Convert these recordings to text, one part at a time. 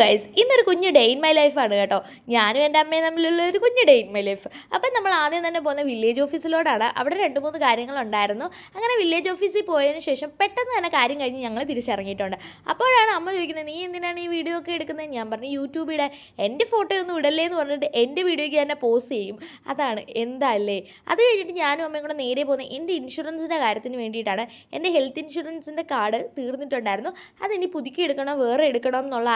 Guys ഇന്നൊരു കുഞ്ഞ് day in my ലൈഫാണ് കേട്ടോ. ഞാനും എന്റെ അമ്മയും തമ്മിലുള്ള ഒരു കുഞ്ഞ് ഡേ ഇൻ മൈ ലൈഫ് അപ്പം നമ്മൾ ആദ്യം തന്നെ പോകുന്ന വില്ലേജ് ഓഫീസിലോടാണ് അവിടെ രണ്ട് മൂന്ന് കാര്യങ്ങളുണ്ടായിരുന്നു. അങ്ങനെ വില്ലേജ് ഓഫീസിൽ പോയതിന് ശേഷം പെട്ടെന്ന് തന്നെ കാര്യം കഴിഞ്ഞ് ഞങ്ങൾ തിരിച്ചിറങ്ങിയിട്ടുണ്ട്. അപ്പോഴാണ് അമ്മ ചോദിക്കുന്നത് നീ എന്തിനാണ് ഈ വീഡിയോ ഒക്കെ എടുക്കുന്നത് ഞാൻ പറഞ്ഞു യൂട്യൂബിടെ എന്റെ ഫോട്ടോ ഒന്നും ഇടല്ലേ എന്ന് പറഞ്ഞിട്ട് എന്റെ വീഡിയോയ്ക്ക് തന്നെ പോസ്റ്റ് ചെയ്യും. അതാണ് എന്തല്ലേ? അത് കഴിഞ്ഞിട്ട് ഞാനും അമ്മയും കൂടെ നേരെ പോകുന്നത് എന്റെ ഇൻഷുറൻസിന്റെ കാര്യത്തിന് വേണ്ടിയിട്ടാണ് എന്റെ ഹെൽത്ത് ഇൻഷുറൻസിന്റെ കാർഡ് തീർന്നിട്ടുണ്ടായിരുന്നു. അതിനി പുതുക്കി എടുക്കണോ വേറെ എടുക്കണോ എന്നുള്ള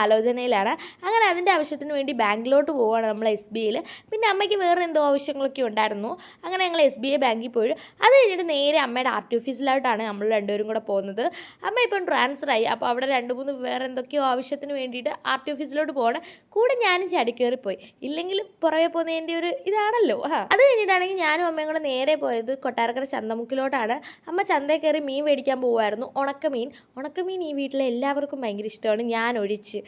ആലോചനയിലാണ് അങ്ങനെ അതിന്റെ ആവശ്യത്തിന് വേണ്ടി ബാങ്കിലോട്ട് പോവുകയാണ് നമ്മൾ എസ് ബി ഐയിൽ പിന്നെ അമ്മയ്ക്ക് വേറെ എന്തോ ആവശ്യങ്ങളൊക്കെ ഉണ്ടായിരുന്നു. അങ്ങനെ ഞങ്ങൾ എസ് ബി ഐ ബാങ്കിൽ പോയി. അത് കഴിഞ്ഞിട്ട് നേരെ അമ്മയുടെ ആർ ടി ഓഫീസിലോട്ടാണ് നമ്മൾ രണ്ടുപേരും കൂടെ പോകുന്നത്. അമ്മ ഇപ്പം ട്രാൻസ്ഫർ ആയി അപ്പോൾ അവിടെ രണ്ട് മൂന്ന് വേറെ എന്തൊക്കെയോ ആവശ്യത്തിന് വേണ്ടിയിട്ട് ആർ ടി ഓഫീസിലോട്ട് പോകണം കൂടെ ഞാനും ചടിക്കേറി പോയി ഇല്ലെങ്കിൽ പുറകെ പോകുന്നതിന്റെ ഒരു ഇതാണല്ലോ. ആ. അത് കഴിഞ്ഞിട്ടാണെങ്കിൽ ഞാനും അമ്മയും കൂടെ നേരെ പോയത് കൊട്ടാരക്കര ചന്തമുക്കിലോട്ടാണ്. അമ്മ ചന്തയിൽ കയറി മീൻ മേടിക്കാൻ പോകുമായിരുന്നു ഉണക്കമീൻ. ഉണക്കമീൻ ഈ വീട്ടിലെ എല്ലാവർക്കും ഭയങ്കര ഇഷ്ടമാണ്. ഞാൻ ഒഴിച്ച്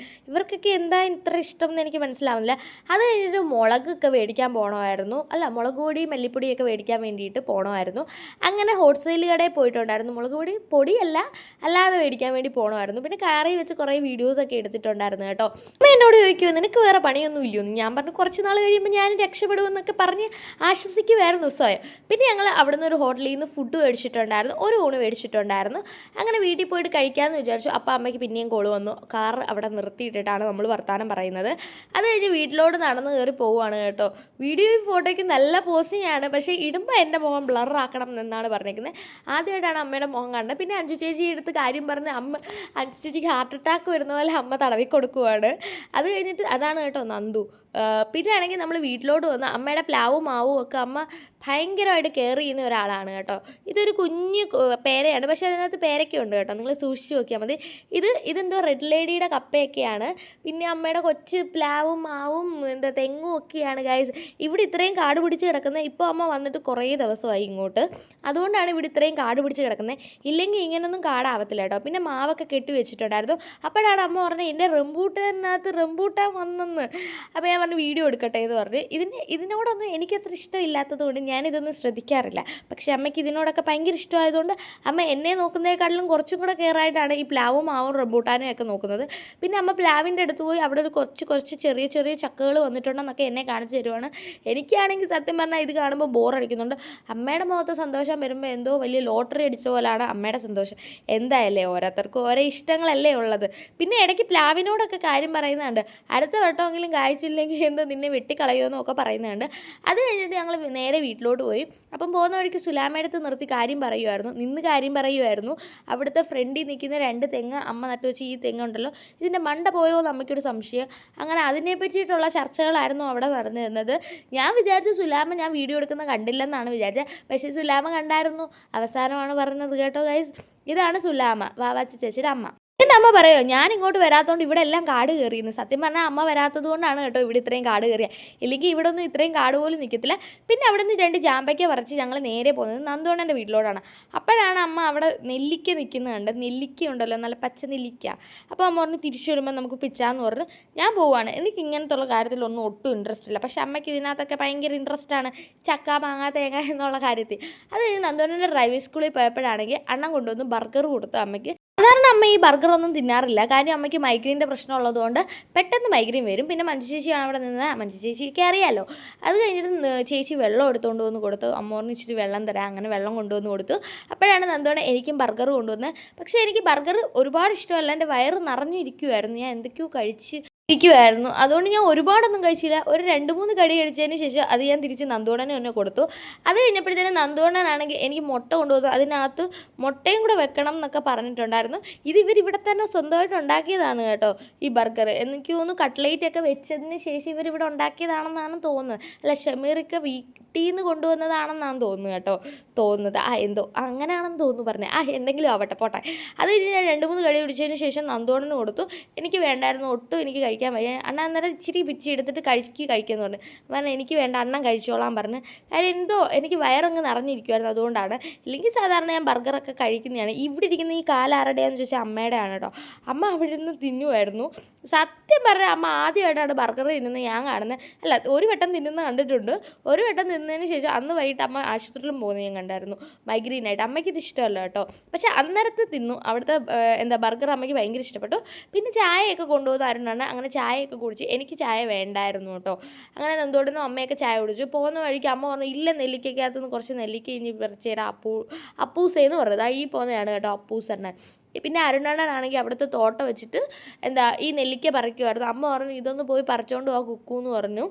ഇവർക്കൊക്കെ എന്താ ഇത്ര ഇഷ്ടം എന്ന് എനിക്ക് മനസ്സിലാവുന്നില്ല. അത് കഴിഞ്ഞിട്ട് മുളകൊക്കെ മേടിക്കാൻ പോകണമായിരുന്നു അല്ല മുളക് പൊടി മല്ലിപ്പൊടിയൊക്കെ മേടിക്കാൻ വേണ്ടിയിട്ട് പോകണമായിരുന്നു അങ്ങനെ ഹോൾസെയിൽ കടയിൽ പോയിട്ടുണ്ടായിരുന്നു മുളക് പൊടി. പൊടിയല്ല അല്ലാതെ മേടിക്കാൻ വേണ്ടി പോകണമായിരുന്നു പിന്നെ കാറി വെച്ച് കുറേ വീഡിയോസൊക്കെ എടുത്തിട്ടുണ്ടായിരുന്നു കേട്ടോ. അമ്മ എന്നോട് ചോദിക്കുമോ നിനക്ക് വേറെ പണിയൊന്നും ഇല്ലയോന്ന്? ഞാൻ പറഞ്ഞു കുറച്ച് നാൾ കഴിയുമ്പോൾ ഞാൻ രക്ഷപ്പെടുമെന്നൊക്കെ പറഞ്ഞ് ആശ്വസിക്കുമായിരുന്നു സ്വയം. പിന്നെ ഞങ്ങൾ അവിടെ നിന്ന് ഒരു ഹോട്ടലിൽ നിന്ന് ഫുഡ് മേടിച്ചിട്ടുണ്ടായിരുന്നു. ഒരു ഊണ് മേടിച്ചിട്ടുണ്ടായിരുന്നു. അങ്ങനെ വീട്ടിൽ പോയിട്ട് കഴിക്കാമെന്ന് വിചാരിച്ചു. അപ്പോൾ അമ്മയ്ക്ക് പിന്നെയും കോൾ വന്നു. കാർ അവിടെ നിർത്തിയിട്ടിട്ടാണ് നമ്മൾ വർത്തമാനം പറയുന്നത്. അത് കഴിഞ്ഞ് വീട്ടിലോട്ട് നടന്ന് കയറി പോവുകയാണ് കേട്ടോ. വീഡിയോയും ഫോട്ടോയ്ക്കും നല്ല പോസിങ് ആണ്. പക്ഷേ ഇടുമ്പോൾ എന്റെ മുഖം ബ്ലറാക്കണം എന്നാണ് പറഞ്ഞിരിക്കുന്നത് ആദ്യമായിട്ടാണ് അമ്മയുടെ മുഖം കണ്ടത് പിന്നെ അഞ്ചു ചേച്ചി എടുത്ത് കാര്യം പറഞ്ഞ് അമ്മ അഞ്ചു ചേച്ചിക്ക് ഹാർട്ട് അറ്റാക്ക് വരുന്ന പോലെ അമ്മ തടവി കൊടുക്കുവാണ് അത് കഴിഞ്ഞിട്ട് അതാണ് കേട്ടോ നന്ദു. പിന്നെ ആണെങ്കിൽ നമ്മൾ വീട്ടിലോട്ട് വന്ന് അമ്മയുടെ പ്ലാവും മാവും ഒക്കെ അമ്മ ഭയങ്കരമായിട്ട് കെയർ ചെയ്യുന്ന ഒരാളാണ് കേട്ടോ. ഇതൊരു കുഞ്ഞു പേരയാണ്. പക്ഷേ അതിനകത്ത് പേരൊക്കെ ഉണ്ട് കേട്ടോ. നിങ്ങൾ സൂക്ഷിച്ച് നോക്കിയാൽ മതി. ഇത് ഇതെന്തോ റെഡ് ലേഡിയുടെ കപ്പയൊക്കെയാണ്. പിന്നെ അമ്മയുടെ കൊച്ച് പ്ലാവും മാവും എന്താ തെങ്ങും ഒക്കെയാണ് ഗൈസ് ഇവിടെ ഇത്രയും കാട് പിടിച്ച് കിടക്കുന്നത് ഇപ്പോൾ അമ്മ വന്നിട്ട് കുറേ ദിവസമായി ഇങ്ങോട്ട്. അതുകൊണ്ടാണ് ഇവിടെ ഇത്രയും കാട് പിടിച്ച് കിടക്കുന്നത് ഇല്ലെങ്കിൽ ഇങ്ങനൊന്നും കാടാവത്തില്ല കേട്ടോ. പിന്നെ മാവൊക്കെ കെട്ടി വെച്ചിട്ടുണ്ടായിരുന്നു. അപ്പോഴാണ് അമ്മ പറഞ്ഞത് എന്റെ റംബൂട്ടാനകത്ത് റംബൂട്ടാൻ വന്നെന്ന്. അപ്പോൾ ഞാൻ പറഞ്ഞു വീഡിയോ എടുക്കട്ടെ എന്ന് പറഞ്ഞ് ഇതിന് ഇതിനോടൊന്നും എനിക്കത്ര ഇഷ്ടമില്ലാത്തത് കൊണ്ട് ഞാനിതൊന്നും ശ്രദ്ധിക്കാറില്ല. പക്ഷേ അമ്മയ്ക്ക് ഇതിനോടൊക്കെ ഭയങ്കര ഇഷ്ടമായതുകൊണ്ട് അമ്മ എന്നെ നോക്കുന്നതിനേക്കാളും കുറച്ചും കൂടെ കയറായിട്ടാണ് ഈ പ്ലാവും മാവും റംബൂട്ടാനും ഒക്കെ നോക്കുന്നത്. പിന്നെ അമ്മ പ്ലാവിന്റെ അടുത്ത് പോയി അവിടെ ഒരു കുറച്ച് കുറച്ച് ചെറിയ ചെറിയ ചക്കകൾ വന്നിട്ടുണ്ടെന്നൊക്കെ എന്നെ കാണിച്ചു തരുവാണ്. എനിക്കാണെങ്കിൽ സത്യം പറഞ്ഞാൽ ഇത് കാണുമ്പോൾ ബോറടിക്കുന്നുണ്ട്. അമ്മയുടെ മുഖത്ത് സന്തോഷം വരുമ്പോൾ എന്തോ വലിയ ലോട്ടറി അടിച്ച പോലാണ് അമ്മയുടെ സന്തോഷം. എന്തായാലേ ഓരോരുത്തർക്കും ഓരോ ഇഷ്ടങ്ങളല്ലേ ഉള്ളത്. പിന്നെ ഇടയ്ക്ക് പ്ലാവിനോടൊക്കെ കാര്യം പറയുന്നുണ്ട്. അടുത്ത വട്ടമെങ്കിലും കായ്ച്ചില്ലെങ്കിൽ എന്തോ നിന്നെ വെട്ടിക്കളയുമെന്നൊക്കെ പറയുന്നുണ്ട് അത് കഴിഞ്ഞിട്ട് ഞങ്ങൾ നേരെ വീട്ടിലോട്ട് പോയി. അപ്പം പോകുന്ന വഴിക്ക് സുലാമയടുത്ത് നിർത്തി കാര്യം പറയുമായിരുന്നു നിന്ന് കാര്യം പറയുമായിരുന്നു അവിടുത്തെ ഫ്രണ്ടിൽ നിൽക്കുന്ന രണ്ട് തെങ്ങ് അമ്മ നട്ടു വെച്ച് ഈ തെങ്ങുണ്ടല്ലോ ഇതിന്റെ മണ്ട പോയോ എന്ന് അമ്മയ്ക്കൊരു സംശയം. അങ്ങനെ അതിനെ പറ്റിയിട്ടുള്ള ചർച്ചകളായിരുന്നു അവിടെ നടന്നിരുന്നത്. ഞാൻ വിചാരിച്ചു സുലാമ ഞാൻ വീഡിയോ എടുക്കുന്ന കണ്ടില്ലെന്നാണ് വിചാരിച്ചത്. പക്ഷേ സുലാമ കണ്ടായിരുന്നു. അവസാനമാണ് പറഞ്ഞത് കേട്ടോ ഗൈസ് ഇതാണ് സുലാമ വാവാച്ച ചേച്ചിയുടെ അമ്മ. എന്റെ അമ്മ പറയോ ഞാൻ ഇങ്ങോട്ട് വരാത്തതുകൊണ്ട് ഇവിടെ എല്ലാം കാട് കയറിയിരുന്നു സത്യം പറഞ്ഞാൽ അമ്മ വരാത്തത് കൊണ്ടാണ് കേട്ടോ ഇവിടെ ഇത്രയും കാട് കയറിയ ഇല്ലെങ്കിൽ ഇവിടെ ഒന്നും ഇത്രയും കാട് പോലും നിൽക്കത്തില്ല പിന്നെ അവിടെ നിന്ന് രണ്ട് ജാമ്പയ്ക്ക പറിച്ച് ഞങ്ങൾ നേരെ പോകുന്നത് നന്ദോണന്റെ വീട്ടിലോട്ടാണ്. അപ്പോഴാണ് അമ്മ അവിടെ നെല്ലിക്ക നിൽക്കുന്നത് കണ്ട് നെല്ലിക്ക ഉണ്ടല്ലോ നല്ല പച്ച നെല്ലിക്ക. അപ്പോൾ അമ്മ പറഞ്ഞ് തിരിച്ചു വരുമ്പോൾ നമുക്ക് പിച്ചാന്ന് പറഞ്ഞ്. ഞാൻ പോവാണ്. എനിക്ക് ഇങ്ങനത്തുള്ള കാര്യത്തിലൊന്നും ഒട്ടും ഇൻട്രസ്റ്റ് ഇല്ല. പക്ഷെ അമ്മയ്ക്ക് ഇതിനകത്തൊക്കെ ഭയങ്കര ഇൻട്രസ്റ്റ് ആണ്. ചക്ക മാങ്ങ തേങ്ങ എന്നുള്ള കാര്യത്തിൽ. അത് നന്ദോണന്റെ ഡ്രൈവിംഗ് സ്കൂളിൽ പോയപ്പോഴാണെങ്കിൽ അണ്ണൻ കൊണ്ടുവന്ന് ബർഗർ കൊടുത്തു അമ്മയ്ക്ക്. സാധാരണ അമ്മ ഈ ബർഗറൊന്നും തിന്നാറില്ല. കാര്യം അമ്മയ്ക്ക് മൈഗ്രെയിന്റെ പ്രശ്നം ഉള്ളതുകൊണ്ട് പെട്ടെന്ന് മൈഗ്രെയിൻ വരും. പിന്നെ മഞ്ജു ചേച്ചിയാണ് അവിടെ നിന്ന് മഞ്ജു ചേച്ചിക്ക് അറിയാമല്ലോ അത് കഴിഞ്ഞിട്ട് ചേച്ചി വെള്ളം എടുത്തുകൊണ്ട് വന്ന് കൊടുത്തു. അമ്മോറിന് ഇച്ചിരി വെള്ളം തരാം. അങ്ങനെ വെള്ളം കൊണ്ടുവന്ന് കൊടുത്തു. അപ്പോഴാണ് നന്ദോണ എനിക്കും ബർഗർ കൊണ്ടുവന്നത് പക്ഷേ എനിക്ക് ബർഗർ ഒരുപാട് ഇഷ്ടമല്ല. എന്റെ വയറ് നിറഞ്ഞിരിക്കുമായിരുന്നു ഞാൻ എന്തൊക്കെയോ കഴിച്ച് ഇരിക്കുമായിരുന്നു അതുകൊണ്ട് ഞാൻ ഒരുപാടൊന്നും കഴിച്ചില്ല. ഒരു രണ്ട് മൂന്ന് കടി കഴിച്ചതിന് ശേഷം അത് ഞാൻ തിരിച്ച് നന്ദോണനെ തന്നെ കൊടുത്തു. അത് കഴിഞ്ഞപ്പോഴത്തേനും നന്ദോണനാണെങ്കിൽ എനിക്ക് മുട്ട കൊണ്ടുവന്നു. അതിനകത്ത് മുട്ടയും കൂടെ വെക്കണം എന്നൊക്കെ പറഞ്ഞിട്ടുണ്ടായിരുന്നു. ഇത് ഇവർ ഇവിടെ തന്നെ സ്വന്തമായിട്ട് ഉണ്ടാക്കിയതാണ് കേട്ടോ ഈ ബർഗർ എനിക്ക് തോന്നുന്നു കട്ട്ലേറ്റ് ഒക്കെ വെച്ചതിന് ശേഷം ഇവർ ഇവിടെ ഉണ്ടാക്കിയതാണെന്നാണ് തോന്നുന്നത്. അല്ല ഷമീറൊക്കെ വീട്ടിൽ നിന്ന് കൊണ്ടുവന്നതാണെന്നാണ് തോന്നുന്നത് കേട്ടോ തോന്നുന്നത്. ആ എന്തോ അങ്ങനെയാണെന്ന് തോന്നുന്നു പറഞ്ഞത് ആ എന്തെങ്കിലും ആവട്ടെ പോട്ടെ. അത് കഴിഞ്ഞ് ഞാൻ രണ്ട് മൂന്ന് കടി പിടിച്ചതിന് ശേഷം നന്ദോണന് കൊടുത്തു. എനിക്ക് വേണ്ടായിരുന്നു ഒട്ടും എനിക്ക് കഴിക്കാൻ വയ്യ. അണ്ണ അന്നേരം ഇച്ചിരി പിച്ചി എടുത്തിട്ട് കഴിക്ക് കഴിക്കുമെന്ന് പറഞ്ഞു പറഞ്ഞു എനിക്ക് വേണ്ട അണ്ണൻ കഴിച്ചോളാൻ പറഞ്ഞു. കാര്യം എന്തോ എനിക്ക് വയറങ്ങ് നിറഞ്ഞിരിക്കുമായിരുന്നു അതുകൊണ്ടാണ്. ഇല്ലെങ്കിൽ സാധാരണ ഞാൻ ബർഗറൊക്കെ കഴിക്കുന്നതാണ്. ഇവിടെ ഇരിക്കുന്ന ഈ കാലാരുടെയാന്ന് ചോദിച്ചാൽ അമ്മയുടെയാണ് കേട്ടോ അമ്മ അവിടെ നിന്ന് തിന്നുമായിരുന്നു സത്യം പറഞ്ഞാൽ അമ്മ ആദ്യമായിട്ടാണ് ബർഗർ തിന്നുന്നത് ഞാൻ കാണുന്നത്. അല്ല ഒരു വട്ടം തിന്നുന്ന കണ്ടിട്ടുണ്ട്. ഒരു വട്ടം തിന്നതിന് ശേഷം അന്ന് വൈകിട്ട് അമ്മ ആശുപത്രിയിലും പോകുന്നത് ഞാൻ കണ്ടായിരുന്നു. മൈഗ്രീനായിട്ട് അമ്മയ്ക്ക് ഇത് ഇഷ്ടമല്ല കേട്ടോ പക്ഷെ അന്നേരത്ത് തിന്നു. അവിടുത്തെ എന്താ ബർഗർ അമ്മയ്ക്ക് ഭയങ്കര ഇഷ്ടപ്പെട്ടു. പിന്നെ ചായയൊക്കെ കൊണ്ടുപോകുന്ന ആരുണ്ടാണ് അങ്ങനെ അങ്ങനെ ചായയൊക്കെ കുടിച്ച് എനിക്ക് ചായ വേണ്ടായിരുന്നു കേട്ടോ. അങ്ങനെ നന്ദോടനും അമ്മയൊക്കെ ചായ കുടിച്ചു. പോകുന്ന വഴിക്ക് അമ്മ പറഞ്ഞു ഇല്ല നെല്ലിക്കകത്തുനിന്ന് കുറച്ച് നെല്ലിക്ക ഇനി പറിച്ചേരാ. അപ്പൂ അപ്പൂസേന്ന് പറയുന്നത് ആ ഈ പോകുന്നതാണ് കേട്ടോ അപ്പൂസണ്ണൻ. പിന്നെ അരുണണ്ണനാണെങ്കിൽ അവിടുത്തെ തോട്ടം വെച്ചിട്ട് എന്താ ഈ നെല്ലിക്ക പറിക്കുമായിരുന്നു അമ്മ പറഞ്ഞു ഇതൊന്ന് പോയി പറിച്ചോണ്ട് പോവാ കുക്കു എന്ന് പറഞ്ഞു.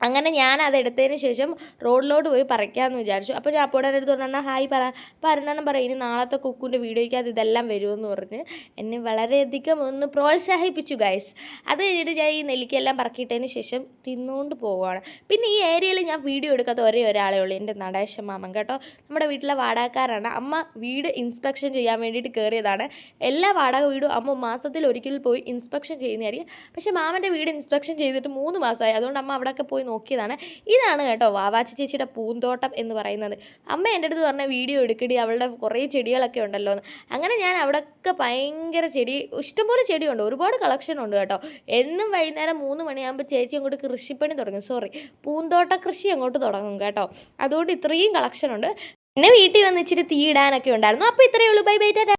അങ്ങനെ ഞാൻ അത് എടുത്തതിന് ശേഷം റോഡിലോട്ട് പോയി പറിക്കാമെന്ന് വിചാരിച്ചു. അപ്പോൾ അപ്പോടെ അടുത്ത് പറഞ്ഞാൽ ഹായ് പറ അപ്പോൾ അരുണണ്ണം പറയും ഇനി നാളത്തെ കുക്കുന്റെ വീഡിയോയ്ക്കകത്ത് ഇതെല്ലാം വരുമെന്ന് പറഞ്ഞ് എന്നെ വളരെയധികം ഒന്ന് പ്രോത്സാഹിപ്പിച്ചു ഗൈസ് അത് കഴിഞ്ഞിട്ട് ഞാൻ ഈ നെല്ലിക്കെല്ലാം പറക്കിയിട്ടതിന് ശേഷം തിന്നുകൊണ്ട് പോവുകയാണ്. പിന്നെ ഈ ഏരിയയിൽ ഞാൻ വീഡിയോ എടുക്കാത്ത ഒരേ ഒരാളേ ഉള്ളൂ എന്റെ നടേശ മാമൻ കേട്ടോ. നമ്മുടെ വീട്ടിലെ വാടകക്കാരാണ്. അമ്മ വീട് ഇൻസ്പെക്ഷൻ ചെയ്യാൻ വേണ്ടിയിട്ട് കയറിയതാണ്. എല്ലാ വാടക വീടും അമ്മ മാസത്തിൽ ഒരിക്കൽ പോയി ഇൻസ്പെക്ഷൻ ചെയ്യുന്നതായിരിക്കും. പക്ഷേ മാമന്റെ വീട് ഇൻസ്പെക്ഷൻ ചെയ്തിട്ട് മൂന്ന് മാസമായി. അതുകൊണ്ട് അമ്മ അവിടെയൊക്കെ പോയി നോക്കിയതാണ്. ഇതാണ് കേട്ടോ വാവാച്ചി ചേച്ചിയുടെ പൂന്തോട്ടം എന്ന് പറയുന്നത്. അമ്മ എന്റെ അടുത്ത് പറഞ്ഞ വീഡിയോ എടുക്കടി അവളുടെ കുറേ ചെടികളൊക്കെ ഉണ്ടല്ലോ എന്ന്. അങ്ങനെ ഞാൻ അവിടെയൊക്കെ ഭയങ്കര ചെടി ഇഷ്ടംപോലെ ചെടിയുണ്ട്. ഒരുപാട് കളക്ഷൻ ഉണ്ട് കേട്ടോ. എന്നും വൈകുന്നേരം മൂന്ന് മണിയാകുമ്പോൾ ചേച്ചി അങ്ങോട്ട് കൃഷിപ്പണി തുടങ്ങും. സോറി പൂന്തോട്ട കൃഷി അങ്ങോട്ട് തുടങ്ങും കേട്ടോ. അതുകൊണ്ട് ഇത്രയും കളക്ഷൻ ഉണ്ട്. പിന്നെ വീട്ടിൽ വന്ന് ഇച്ചിരി തീ ഇടാനൊക്കെ ഉണ്ടായിരുന്നു. അപ്പോൾ ഇത്രയേ ഉള്ളൂ. Bye bye tata.